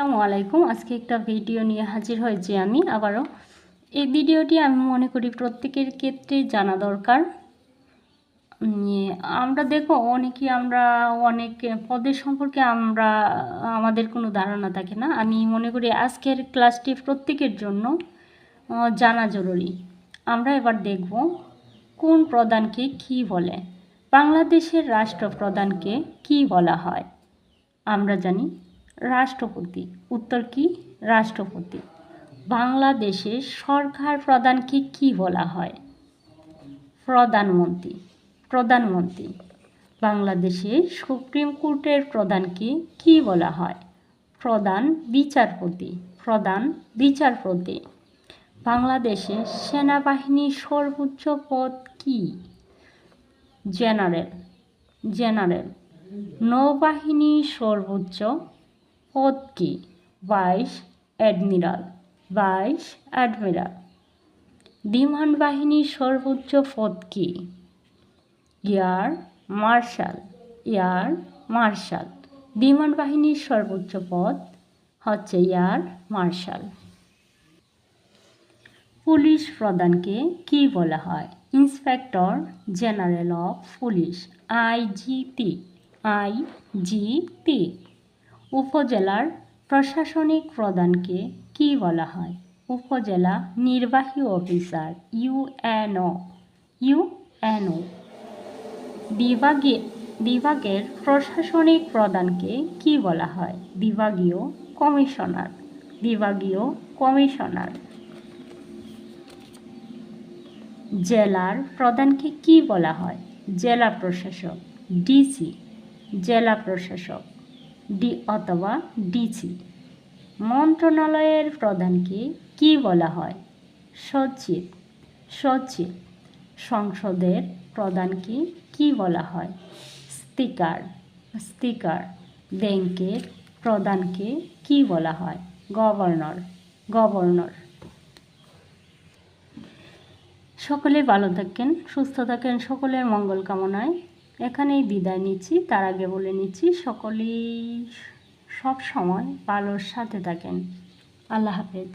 আসসালামু আলাইকুম। আজকে একটা ভিডিও নিয়ে হাজির হয়েছি আমি আবারও। এই ভিডিওটি আমি মনে করি প্রত্যেকের ক্ষেত্রে জানা দরকার। আমরা দেখো অনেকে আমরা অনেক পদের সম্পর্কে আমরা, আমাদের কোনো ধারণা থাকে না। আমি মনে করি আজকের ক্লাসটি প্রত্যেকের জন্য জানা জরুরি। আমরা এবার দেখব কোন প্রধানকে কি বলে। বাংলাদেশের রাষ্ট্রপ্রধানকে কি বলা হয়? আমরা জানি রাষ্ট্রপতি। উত্তর কি? রাষ্ট্রপতি। বাংলাদেশে সরকার প্রধানকে কি বলা হয়? প্রধানমন্ত্রী। প্রধানমন্ত্রী। বাংলাদেশে সুপ্রিম কোর্টের প্রধানকে কি বলা হয়? প্রধান বিচারপতি। প্রধান বিচারপতি। বাংলাদেশে সেনাবাহিনীর সর্বোচ্চ পদ কি? জেনারেল। জেনারেল। নৌবাহিনীর সর্বোচ্চ পদ কি ভাইস অ্যাডমিরাল ভাইস অ্যাডমিরাল। বিমান বাহিনীর সর্বোচ্চ পদ কি এয়ার মার্শাল এয়ার মার্শাল। বিমান বাহিনীর সর্বোচ্চ পদ হচ্ছে এয়ার মার্শাল। পুলিশ প্রধানকে কি বলা হয়? Inspector general of police IGP IGP উপজেলার প্রশাসনিক প্রধানকে কি বলা হয়? উপজেলা নির্বাহী অফিসার ইউএনও ইউএনও বিভাগে, বিভাগের প্রশাসনিক প্রধানকে কি বলা হয়? বিভাগীয় কমিশনার। বিভাগীয় কমিশনার। জেলার প্রধানকে কি বলা হয়? জেলা প্রশাসক, ডিসি। জেলা প্রশাসক। ডি অথবা ডিসি। মন্ত্রণালয়ের প্রধানকে কি বলা হয়? সচিব। সচিব। সংসদের প্রধানকে কি বলা হয়? স্পিকার। স্পিকার। ব্যাংকের প্রধানকে কি বলা হয়? গভর্নর। গভর্নর। সকলে ভালো থাকেন, সুস্থ থাকেন, সকলের মঙ্গল কামনায়। এখানেই বিদায় নিচ্ছি, তার আগে বলে নিচ্ছি, সকলেই সব সময় ভালোর সাথে থাকেন। আল্লাহ হাফেজ।